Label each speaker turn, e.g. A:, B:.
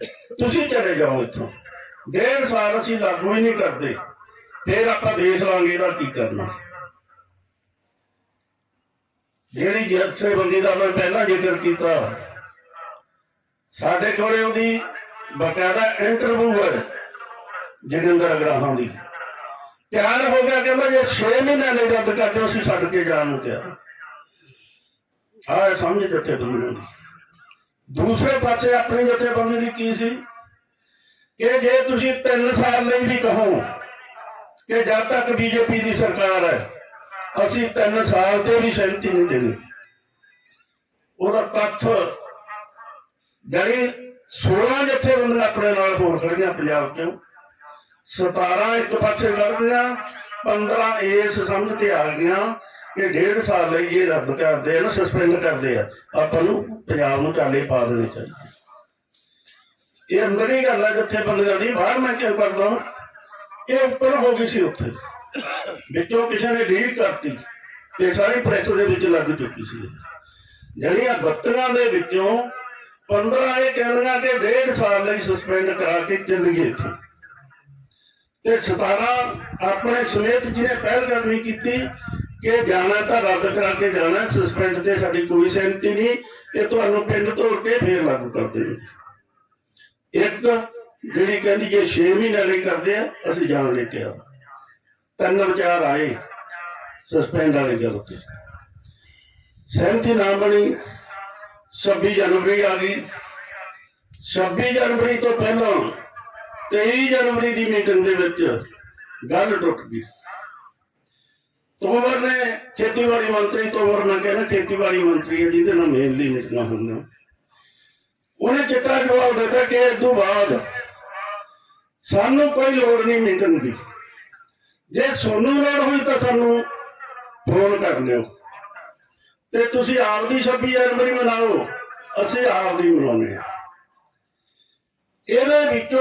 A: ਤੁਸੀਂ ਚਲੇ ਜਾਓ ਇੱਥੋਂ। ਡੇਢ ਸਾਲ ਅਸੀਂ ਲਾਗੂ ਹੀ ਨਹੀਂ ਕਰਦੇ। ਫਿਰ ਆਪਾਂ ਦੇਖ ਲਾਂਗੇ ਇਹਦਾ ਕੀ ਕਰਨਾ। ਜਿਹੜੀ ਜਥੇਬੰਦੀ ਦਾ ਮੈਂ ਪਹਿਲਾਂ ਜ਼ਿਕਰ ਕੀਤਾ, ਸਾਡੇ ਕੋਲੇ ਉਹਦੀ ਬਕਾਇਦਾ ਇੰਟਰਵਿਊ ਹੈ, ਜਗਿੰਦਰ ਅਗਰਾਹਾਂ ਦੀ। ਤਿਆਰ ਹੋ ਗਿਆ ਕਹਿੰਦਾ ਜੇ 6 ਮਹੀਨੇ ਲਈ ਰੱਦ ਕਰਦੇ ਅਸੀਂ ਛੱਡ ਕੇ ਜਾਣ ਨੂੰ ਤਿਆਰ ਆਏ ਸਮਝ ਜਥੇਬੰਦੀਆਂ ਦੀ ਦੂਸਰੇ ਪਾਸੇ ਆਪਣੀ ਜਥੇਬੰਦੀ ਦੀ ਕੀ ਸੀ? ਕਿ ਜੇ ਤੁਸੀਂ 3 ਸਾਲ ਲਈ ਵੀ ਕਹੋ ਕਿ ਜਦ ਤੱਕ ਬੀਜੇਪੀ ਦੀ ਸਰਕਾਰ ਹੈ, ਅਸੀਂ 3 ਸਾਲ ਤੇ ਵੀ ਸਹਿਮਤੀ ਨਹੀਂ ਦੇਣੀ। ਉਹਦਾ ਤੱਥ ਜਿਹੜੀ 16 ਜਥੇਬੰਦੀਆਂ ਆਪਣੇ ਨਾਲ ਹੋਰ ਖੜੀਆਂ ਪੰਜਾਬ ਚੋਂ। 17 ਇੱਕ ਪਾਸੇ ਲੜ ਗਿਆ 15 ਇਸ ਸਮਝ ਤੇ ਆ ਗਿਆ ਕਿ ਡੇਢ ਸਾਲ ਲਈ ਇਹ ਰੱਦ ਕਰਦੇ ਆ ਨਾ ਸਸਪੈਂਡ ਕਰਦੇ ਆ। ਆਪਾਂ ਨੂੰ ਪੰਜਾਬ ਨੂੰ ਚਾਲੇ ਪਾ ਦੇਣੇ ਚਾਹੀਦੇ। ਇਹ ਅੰਦਰੀ ਗੱਲ ਹੈ ਜਿੱਥੇ ਬੰਦਿਆਂ ਦੀ ਬਾਹਰ ਮੈਂ ਕਿਉਂ ਕਰਦਾ ਇਹ ਉੱਪਰ ਹੋ ਗਈ ਸੀ ਉੱਥੇ। ਵਿੱਚੋਂ ਕਿਸੇ ਨੇ ਲੀਕ ਕਰਤੀ ਤੇ ਸਾਰੀ ਪ੍ਰੈਸ ਦੇ ਵਿੱਚ ਲੱਗ ਚੁੱਕੀ ਸੀ। ਜਿਹੜੀਆਂ ਬੱਤੀਆਂ ਦੇ ਵਿੱਚੋਂ 15 ਇਹ ਕਹਿੰਦੀਆਂ ਕਿ ਡੇਢ ਸਾਲ ਲਈ ਸਸਪੈਂਡ ਕਰਾ ਕੇ ਚੱਲੀਏ ਇੱਥੇ। ਤੇ 17 ਆਪਣੇ ਸਮੇਤ ਜਿਹਨੇ ਪਹਿਲ ਕਰਨੀ ਕੀਤੀ ਕਿ ਜਾਣਾ ਤਾਂ ਰੱਦ ਕਰਾ ਕੇ ਜਾਣਾ ਸਸਪੈਂਡ ਤੇ ਸਾਡੀ ਕੋਈ ਸਹਿਮਤੀ ਨਹੀਂ ਇਹ ਤੁਹਾਨੂੰ ਪਿੰਡ ਤੋੜ ਕੇ ਫੇਰ ਲਾਗੂ ਕਰ ਦੇਣੀ ਇੱਕ ਜਿਹੜੀ ਕਹਿੰਦੀ ਜੇ 6 ਮਹੀਨੇ ਲਈ ਕਰਦੇ ਆ, ਅਸੀਂ ਜਾਣ ਲਈ ਤਿਆਰ ਤਿੰਨ ਵਿਚਾਰ ਆਏ ਸਸਪੈਂਡ ਵਾਲੀ ਗੱਲ ਤੇ। ਸਹਿਮਤੀ ਨਾ ਬਣੀ 26 ਜਨਵਰੀ ਆ ਗਈ। 26 ਜਨਵਰੀ ਤੋਂ ਪਹਿਲਾਂ 23 ਜਨਵਰੀ ਦੀ ਮੀਟਿੰਗ ਦੇ ਵਿੱਚ ਗੱਲ ਟੁੱਟ ਗਈ। ਤੋਮਰ ਨੇ ਖੇਤੀਬਾੜੀ ਮੰਤਰੀ ਤੋਮਰ ਮੈਂ ਕਹਿੰਦਾ ਖੇਤੀਬਾੜੀ ਮੰਤਰੀ ਹੈ, ਜਿਹਦੇ ਨਾਲ ਮੇਨਲੀ ਮੀਟਿੰਗਾਂ ਹੁੰਦੀਆਂ ਉਹਨੇ ਚਿੱਟਾ ਜਵਾਬ ਦਿੱਤਾ ਕਿ ਇਸ ਤੋਂ ਬਾਅਦ ਸਾਨੂੰ ਕੋਈ ਲੋੜ ਨਹੀਂ ਮੀਟਿੰਗ ਦੀ। ਜੇ ਤੁਹਾਨੂੰ ਲੋੜ ਹੋਈ ਤਾਂ ਸਾਨੂੰ ਫੋਨ ਕਰ ਲਿਓ। ਤੇ ਤੁਸੀਂ ਆਪਦੀ 26 ਜਨਵਰੀ ਮਨਾਓ, ਅਸੀਂ ਆਪਦੀ ਮਨਾਉਂਦੇ ਹਾਂ। ਇਹਦੇ ਵਿੱਚੋਂ